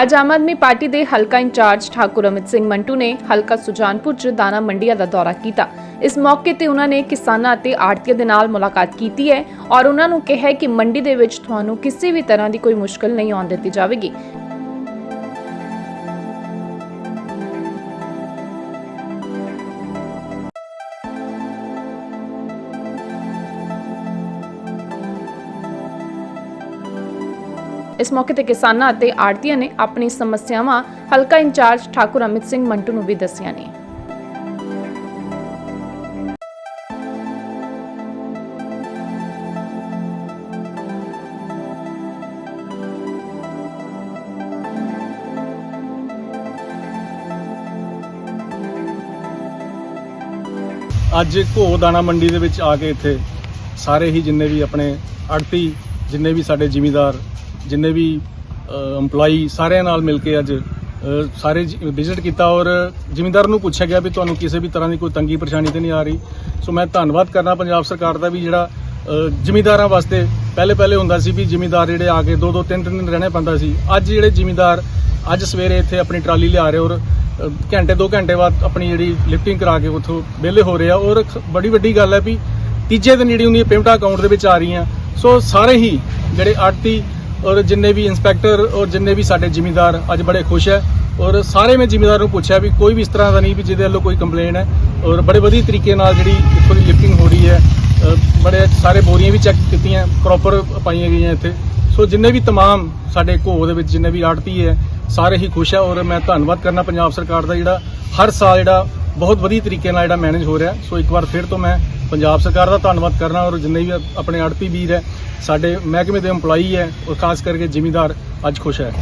ਅੱਜ ਆਮ ਆਦਮੀ ਪਾਰਟੀ ਦੇ ਹਲਕਾ ਇੰਚਾਰਜ ਠਾਕੁਰ ਅਮਿਤ ਸਿੰਘ ਮੰਟੂ ਨੇ ਹਲਕਾ ਸੁਜਾਨਪੁਰ ਚ ਦਾਣਾ ਮੰਡੀਆਂ ਦਾ ਦੌਰਾ ਕੀਤਾ। ਇਸ ਮੌਕੇ ਤੇ ਉਹਨਾਂ ਨੇ ਕਿਸਾਨਾਂ ਅਤੇ ਆੜਤੀਆਂ ਦੇ ਨਾਲ ਮੁਲਾਕਾਤ ਕੀਤੀ ਹੈ ਔਰ ਉਹਨਾਂ ਨੂੰ ਕਿਹਾ ਕਿ ਮੰਡੀ ਦੇ ਵਿੱਚ ਤੁਹਾਨੂੰ ਕਿਸੇ ਵੀ ਤਰ੍ਹਾਂ ਦੀ ਕੋਈ ਮੁਸ਼ਕਲ ਨਹੀਂ ਆਉਣ ਦਿੱਤੀ ਜਾਵੇਗੀ। ਇਸ ਮੌਕੇ ਤੇ ਕਿਸਾਨਾਂ ਅਤੇ ਆੜਤੀਆਂ ਨੇ ਆਪਣੀ ਸਮੱਸਿਆਵਾਂ ਹਲਕਾ ਇੰਚਾਰਜ ਠਾਕੁਰ ਅਮਿਤ ਸਿੰਘ ਮੰਟੂ ਨੂੰ ਵੀ ਦੱਸੀਆਂ ਨੇ। ਅੱਜ ਘੋ ਦਾਣਾ ਮੰਡੀ ਦੇ ਵਿੱਚ ਆ ਕੇ ਇੱਥੇ ਸਾਰੇ ਹੀ ਜਿੰਨੇ ਵੀ ਆਪਣੇ ਆੜਤੀ ਜਿੰਨੇ ਵੀ ਸਾਡੇ ਜ਼ਿਮੀਂਦਾਰ ਜਿੰਨੇ ਵੀ EMPLOYE ਸਾਰਿਆਂ ਨਾਲ ਮਿਲ ਕੇ ਅੱਜ ਸਾਰੇ ਵਿਜ਼ਿਟ ਕੀਤਾ ਔਰ ਜ਼ਿਮੀਂਦਾਰ ਨੂੰ ਪੁੱਛਿਆ ਗਿਆ ਵੀ ਤੁਹਾਨੂੰ ਕਿਸੇ ਵੀ ਤਰ੍ਹਾਂ ਦੀ ਕੋਈ ਤੰਗੀ ਪਰੇਸ਼ਾਨੀ ਤੇ ਨਹੀਂ ਆ ਰਹੀ। ਸੋ ਮੈਂ ਧੰਨਵਾਦ ਕਰਨਾ ਪੰਜਾਬ ਸਰਕਾਰ ਦਾ ਵੀ ਜਿਹੜਾ ਅ, ਜ਼ਿਮੀਂਦਾਰਾਂ ਵਾਸਤੇ ਪਹਿਲੇ ਪਹਿਲੇ ਹੁੰਦਾ ਸੀ ਵੀ ਜ਼ਿਮੀਂਦਾਰ ਜਿਹੜੇ ਆ ਕੇ ਦੋ ਦੋ ਤਿੰਨ ਤਿੰਨ ਦਿਨ ਰਹਿਣਾ ਪੈਂਦਾ ਸੀ। ਅੱਜ ਜਿਹੜੇ ਜ਼ਿਮੀਂਦਾਰ ਅੱਜ ਸਵੇਰੇ ਇੱਥੇ ਆਪਣੀ ਟਰਾਲੀ ਲਿਆ ਰਹੇ ਔਰ ਘੰਟੇ ਦੋ ਘੰਟੇ ਬਾਅਦ ਆਪਣੀ ਜਿਹੜੀ ਲਿਫਟਿੰਗ ਕਰਾ ਕੇ ਉੱਥੋਂ ਵਿਹਲੇ ਹੋ ਰਹੇ ਆ ਔਰ ਬੜੀ ਵੱਡੀ ਗੱਲ ਹੈ ਵੀ ਤੀਜੇ ਦਿਨ ਜਿਹੜੀ ਹੁੰਦੀ ਪੇਮੈਂਟਾਂ ਅਕਾਊਂਟ ਦੇ ਵਿੱਚ ਆ ਰਹੀਆਂ। ਸੋ ਸਾਰੇ ਹੀ ਜਿਹੜੇ ਆੜਤੀ ਔਰ ਜਿੰਨੇ ਵੀ ਇੰਸਪੈਕਟਰ ਔਰ ਜਿੰਨੇ ਵੀ ਸਾਡੇ ਜ਼ਿਮੀਂਦਾਰ ਅੱਜ ਬੜੇ ਖੁਸ਼ ਹੈ ਔਰ ਸਾਰੇ ਮੈਂ ਜ਼ਿਮੀਂਦਾਰ ਨੂੰ ਪੁੱਛਿਆ ਵੀ ਕੋਈ ਵੀ ਇਸ ਤਰ੍ਹਾਂ ਦਾ ਨਹੀਂ ਵੀ ਜਿਹਦੇ ਵੱਲੋਂ ਕੋਈ ਕੰਪਲੇਨ ਹੈ ਔਰ ਬੜੇ ਵਧੀਆ ਤਰੀਕੇ ਨਾਲ ਜਿਹੜੀ ਇੱਥੋਂ ਦੀ ਲਿਫਟਿੰਗ ਹੋ ਰਹੀ ਹੈ ਬੜੇ ਸਾਰੇ ਬੋਰੀਆਂ ਵੀ ਚੈੱਕ ਕੀਤੀਆਂ ਪ੍ਰੋਪਰ ਪਾਈਆਂ ਗਈਆਂ ਇੱਥੇ। ਸੋ ਜਿੰਨੇ ਵੀ ਤਮਾਮ ਸਾਡੇ ਘੋ ਦੇ ਵਿੱਚ ਜਿੰਨੇ ਵੀ ਆੜਤੀ ਹੈ, ਸਾਰੇ ਹੀ ਖੁਸ਼ ਹੈ ਔਰ ਮੈਂ ਧੰਨਵਾਦ ਕਰਨਾ ਪੰਜਾਬ ਸਰਕਾਰ ਦਾ ਜਿਹੜਾ ਹਰ ਸਾਲ ਜਿਹੜਾ ਬਹੁਤ ਵਧੀਆ ਤਰੀਕੇ ਨਾਲ ਜਿਹੜਾ ਮੈਨੇਜ ਹੋ ਰਿਹਾ ਸੋ ਇੱਕ ਵਾਰ ਫਿਰ ਤੋਂ ਮੈਂ ਪੰਜਾਬ ਸਰਕਾਰ ਦਾ ਧੰਨਵਾਦ ਕਰਨਾ ਔਰ ਜਿੰਨੇ ਵੀ ਆਪਣੇ ਆੜਤੀ ਵੀਰ ਹੈ, ਸਾਡੇ ਮਹਿਕਮੇ ਦੇ EMPLOYE ਹੈ ਔਰ ਖਾਸ ਕਰਕੇ ਜ਼ਿਮੀਦਾਰ ਅੱਜ ਖੁਸ਼ ਹੈ।